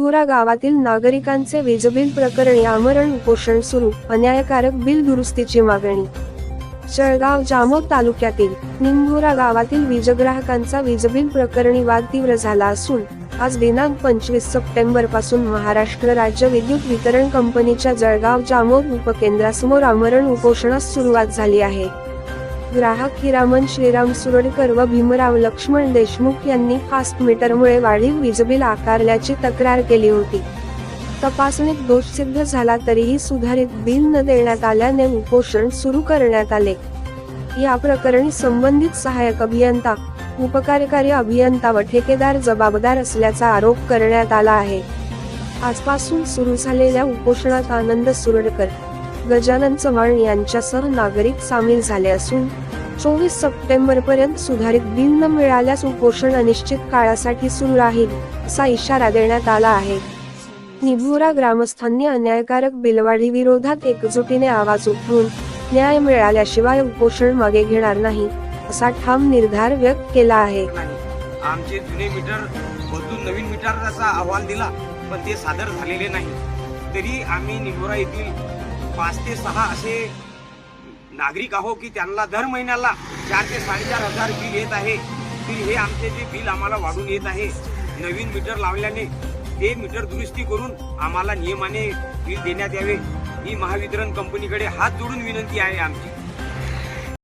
निंभोरा गावातील नागरिकांचे वीजबिल प्रकरणी आमरण उपोषण सुरू अन्यायकारक बिल दुरुस्तीची मागणी. जळगाव जामोद तालुक्यातील निंभोरा गावातील वीजग्राहकांचा वीजबिल प्रकरणी वाद तीव्र झाला असून आज दिनांक पंचवीस सप्टेंबरपासून महाराष्ट्र राज्य विद्युत वितरण कंपनीच्या जळगाव जामोद उपकेंद्रासमोर आमरण उपोषणास सुरुवात झाली आहे. ग्राहक हिरामन श्रीराम सुरडकर व भीमराव लक्ष्मण देशमुख यांनी फास्ट मीटरमुळे वाढीव वीजबिल आकारल्याची तक्रार केली होती. तपासणीत दोष सिद्ध झाला तरीही सुधारित बिल न देण्यात आल्याने उपोषण सुरू करण्यात आले. या प्रकरणी संबंधित सहाय्यक अभियंता उपकार्यकारी अभियंता व ठेकेदार जबाबदार असल्याचा आरोप करण्यात आला आहे. आजपासून सुरू झालेल्या उपोषणात आनंद सुरडकर गजानन चव्हाण यांच्यासह नागरिक सामील झाले असून चोवीस सप्टेंबर पर्यंत सुधारित बिल न मिळाल्यास उपोषण अनिश्चित काळासाठी सुरू राहील असा इशारा देण्यात आला आहे. निभोरा ग्रामस्थांनी अन्यायकारक बिलवाढी विरोधात एकजुटीने आवाज उठवून न्याय मिळाल्याशिवाय उपोषण मागे घेणार नाही असा ठाम निर्धार व्यक्त केला आहे. आमचे जुने मीटर बदलून नवीन मीटरचा अहवाल दिला पण ते सादर झालेले नाही. तरी आम्ही निभोरा येथील पाच ते सहा असे नागरिक आहो की त्यांना दर महिन्याला चार ते साडेचार हजार बिल येत आहे. तरी हे आमचे जे बिल आम्हाला वाढून येत आहे. नवीन मीटर लावल्याने ते मीटर दुरुस्ती करून आम्हाला नियमाने बिल देण्यात यावे. ही महावितरण कंपनीकडे हात जोडून विनंती आहे आमची.